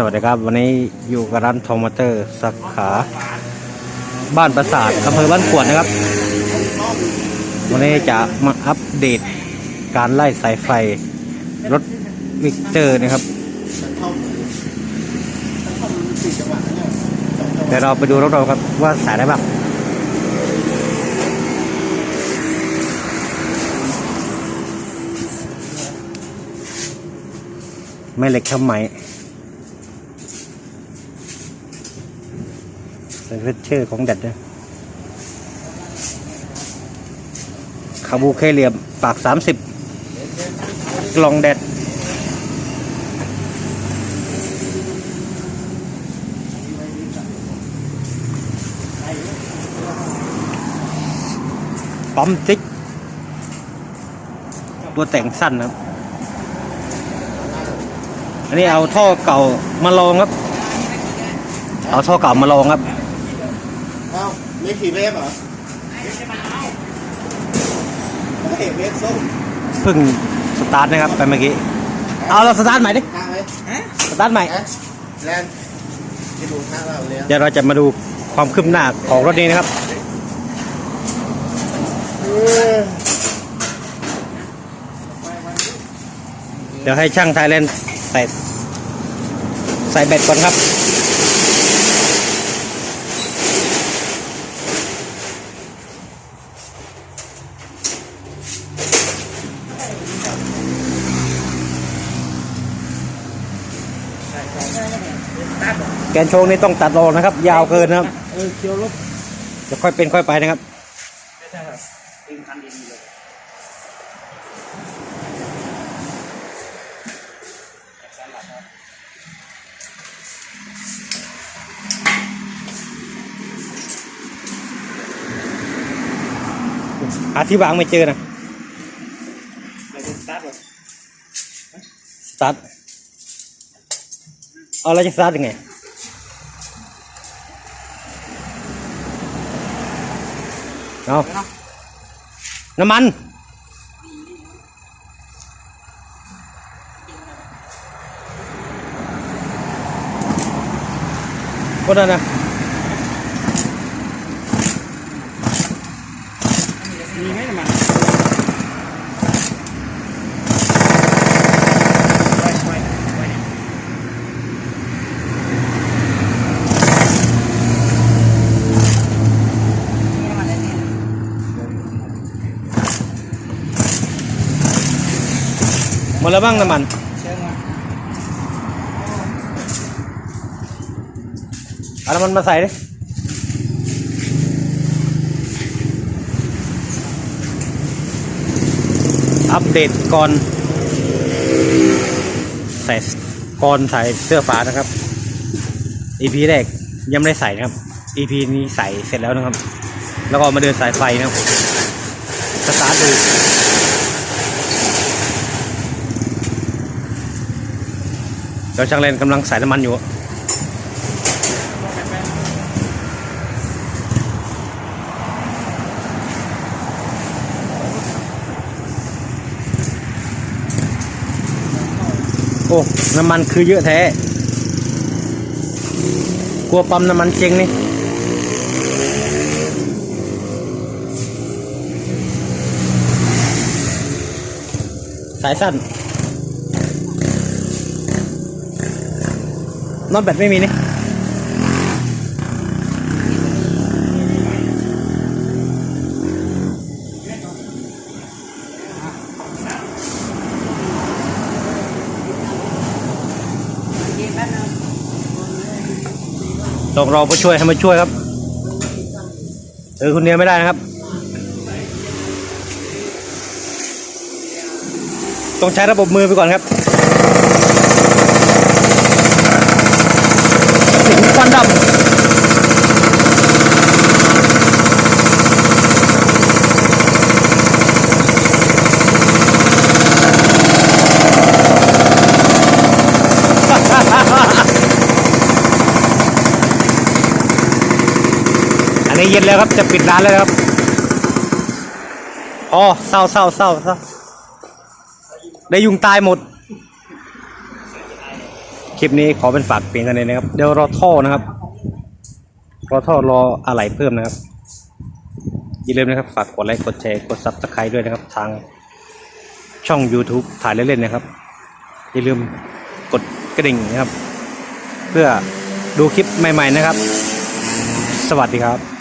สวัสดีครับ วันนี้อยู่กับร้านทอมอเตอร์สาขา บ้านปราสาทอำเภอบ้านกวดนะครับ วันนี้จะมาอัปเดตการไล่สายไฟ รถวิกเตอร์นะครับ เดี๋ยวเราไปดูรถเราครับว่าสายได้บ้างไม่เหล็กทำไม ส่เฟชเชอร์ของแดดนะคาบูเคเหลี่ยมปากสามสิบกล่องแดดปั๊มติ๊กตัวแต่งสั้นครับ อันนี้เอาท่อเก่ามาลองครับ เอาท่อเก่ามาลองครับ เอ้าไม่ขี่เวฟเหรอไม่เวฟส้มเพิ่งสตาร์ทนะครับไปเมื่อกี้ เอาเราสตาร์ทใหม่ดิ ทางไหมสตาร์ทใหม่ฮะแลนด์ที่ดูทางเราเลยเดี๋ยวเราจะมาดูความคืบหน้าของรถนี้นะครับ เดี๋ยวให้ช่างไทยแลนด์ใส่ใส่แบตก่อนครับ แกนโชงนี่ต้องตัดออกนะครับ ยาวเกินนะครับเออเคียวรถจะค่อยเป็นค่อยไปนะครับหาที่วางไม่เจอนะ สตาร์ทเอาแล้วจะสตาร์ทยังไงเอาน้ำมัน ก็ได้นะ มีไหมมันไปไปไป หมดแล้วบ้างน้ำมันเชิญมาเอาน้ำมันมาใส่ดิอัปเดตก่อนใส่ก่อนใส่เสื้อฟ้านะครับ EP แรกยังไม่ได้ใส่นะครับ EP นี้ใส่เสร็จแล้วนะครับ แล้วก็มาเดินสายไฟนะครับสตาร์ทดู ดี๋ยวช่างเลนกำลังใส่น้ำมันอยู่โอ้น้ำมันคือเยอะแท้ กลัวปั๊มน้ำมันเจงนี่สายสั้น น็อตแบตไม่มีนี่ต้องรอผู้ช่วยให้มาช่วยครับเออคนเดียไม่ได้นะครับ ต้องใช้ระบบมือไปก่อนครับสิงควัน ดำ อันนี้เย็นแล้วครับ จะปิดร้านแล้วครับอ๋อเศร้าเศร้าเศร้าเศร้าได้ยุงตายหมด คลิปนี้ขอเป็นฝากเพียงเท่านี้นะครับ เดี๋ยวรอท่อนะครับ รอท่อรออะไรเพิ่มนะครับ อย่าลืมนะครับ ฝากกดไลค์ กดแชร์ กดซับสไครต์ด้วยนะครับ ทางช่อง YouTube ถ่ายเล่นๆนะครับ อย่าลืมกดกระดิ่งนะครับ เพื่อดูคลิปใหม่ ๆนะครับ สวัสดีครับ